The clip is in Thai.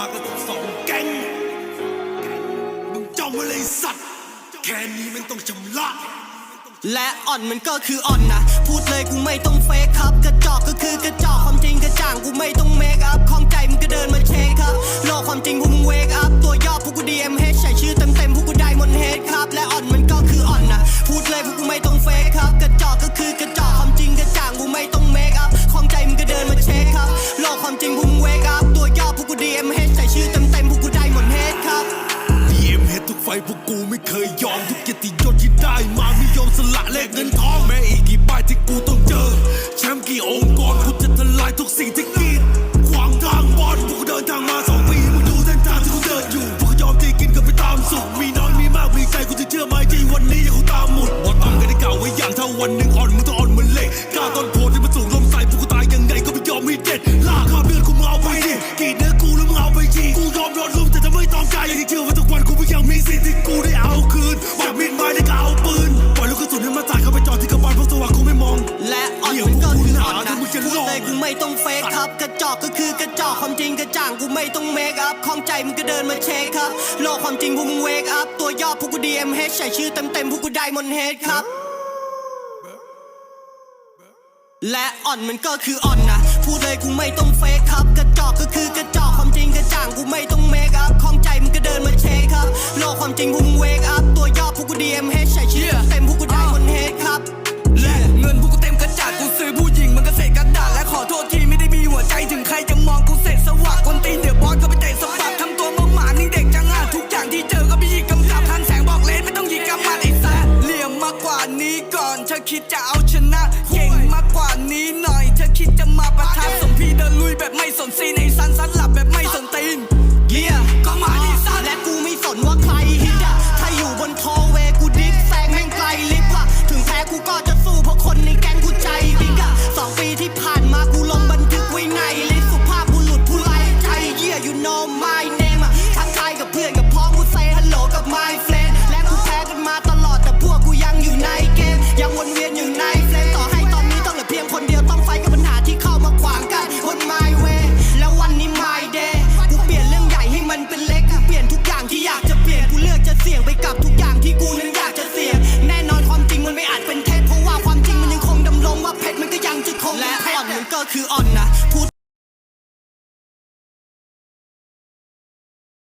มากันสองแก๊งมึงจำไว้เลยสัตว์ แค่นี้มันต้องชำระและอ่อนมันก็คืออ่อนนะพูดเลยกูไม่ต้องเฟกครับ กระจอกก็คือกระจอกความจริงกระจ่างกูไม่ต้องเมคอัพของใจมึงก็เดินมาเช็คครับโลกความจริงพวกมึงเวกอัพตัวย่อพวกกู DMH ใส่ชื่อเต็มเต็มๆพวกกูได้มนเฮดครับ และอ่อนมันก็คืออ่อนนะพูดเลยพวกกูไม่ต้องเฟกครับ กระจอกก็คือกระจอกความจริงกระจ่างกูไม่ต้องเมคอัพของใจมึงก็เดินมาเช็คครับโลกความจริงพวกมึงเวกอัพตัวย่อพวกกู DMH ใส่ชื่อเพวกกูไม่เคยยอมทุกเกียรติยศที่ได้มาไม่ยอมสละแลกเงินทองแม้อีกกี่ใบที่กูต้องเจอ แชมป์กี่องค์กรกูจะทลายทุกสิ่งที่กีดขวางทางบอลพวกกูเดินทางมาสองปีมึงดูเส้นทางที่กูเดินอยู่พวกกูยอมที่กินกันไปตามสุขมีน้อยมีมากมีใจกูจะเชื่อไหมที่วันนี้ยังกูตามหมดบอดต้องกันได้เก่าไว้อย่างถ้าวันหนึ่ง อนมันก็คืออ่อนนะมึงจะพูดเลยกูไม่ต้องเฟกครับ กระจอกก็คือกระจอกความจริงกระจ่างกูไม่ต้องเมคอัพของใจมึงก็เดินมาเช็คครับโลกความจริงพวกมึงเวกอัพตัวย่อพวกกู DMH ใส่ชื่อเต็มเต็มๆพวกกูไดมอนเฮดครับและอ่อนมันก็คืออ่อนนะพูดเลยกูไม่ต้องเฟกครับ กระจอกก็คือกระจอกความจริงกระจ่างกูไม่ต้องเมคอัพของใจ อน ก็คืออ่อนนะพูด